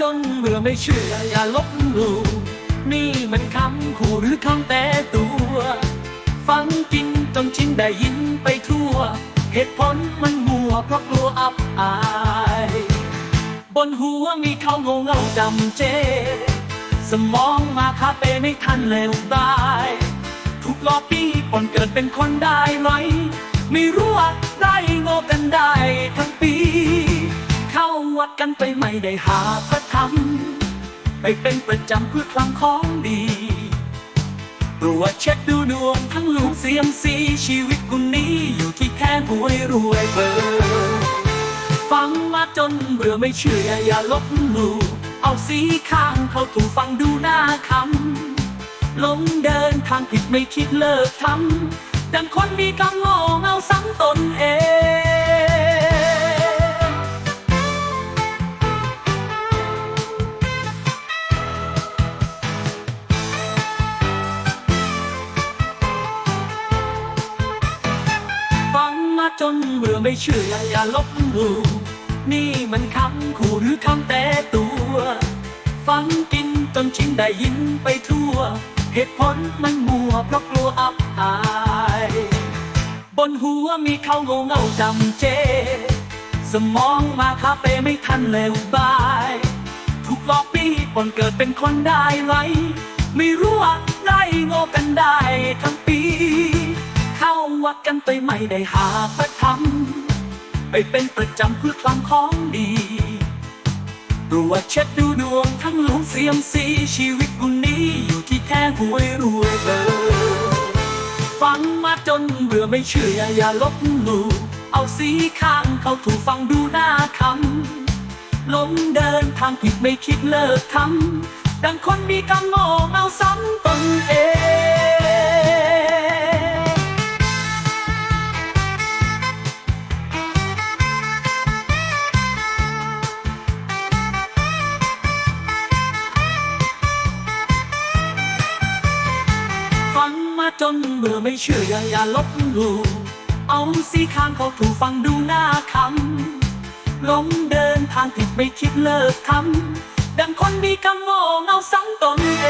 จนเมื่อไม่เชื่ออย่าลบหลู่นี่มันคำขู่หรือคำแต่ตัว ฟังกินจนชินได้ยินไปทั่ว เหตุผลมันมัวเพราะกลัวอับอาย บนหัวมีเขางงเงาจำเจ สมองมาคาเปไม่ทันเลวตายถูกลอกปีปนเกิดเป็นคนได้ไหมไม่รู้ว่าได้โง่กันได้ทั้ง วัดกันไปไม่ได้หาพระธรรม ไปเป็นประจำเพื่อคลังของดีตรวจเช็คดูดวงทั้งลูกเสียมซีชีวิตกุนี้อยู่ที่แค่หวยรวยเบอร์ฟังมาจนเบื่อไม่เชื่ออย่าลบหลู่เอาสีข้างเขาถูกฟังดูหน้าคำลงเดินทางผิดไม่คิดเลิกทำดังคนมีกำงงเอาซ้ำตนเอง จนเบื่อไม่เชื่ออย่าลบหลู่นี่มันคำขู่หรือคำแต่ตัว ฟังกินจนชินได้ยินไปทั่ว เหตุผลมันมัวเพราะกลัวอับอาย บนหัวมีเขาโงงเง่าจำเจ สมองมาคาเปไม่ทันเลวบายถูกหลอกปีปนเกิดเป็นคนได้ไร ไม่รู้ว่าได้โง่กันได้ทั้งปี วัดกันไปไม่ได้หาพระธรรมไปเป็นประจำเพื่อคลังของดีตรวจเช็คดูดวงทั้งลุงเสียมซีชีวิตกุนี้อยู่ที่แค่หวยรวยเบอฟังมาจนเบื่อไม่เชื่ออย่าลบหลู่เอาสีข้างเขาถูกฟังดูหน้าคำหลงเดินทางผิดไม่คิดเลิกทำดังคนมีกำงงเอาซ้ำตนเอง จนเบื่อไม่เชื่ออย่าอย่าลบหลู่เอาสีข้างเขาถูกฟังดูหน้าคำลงเดินทางผิดไม่คิดเลิกทำดังคนมีกำโง่เงาสังตนเอง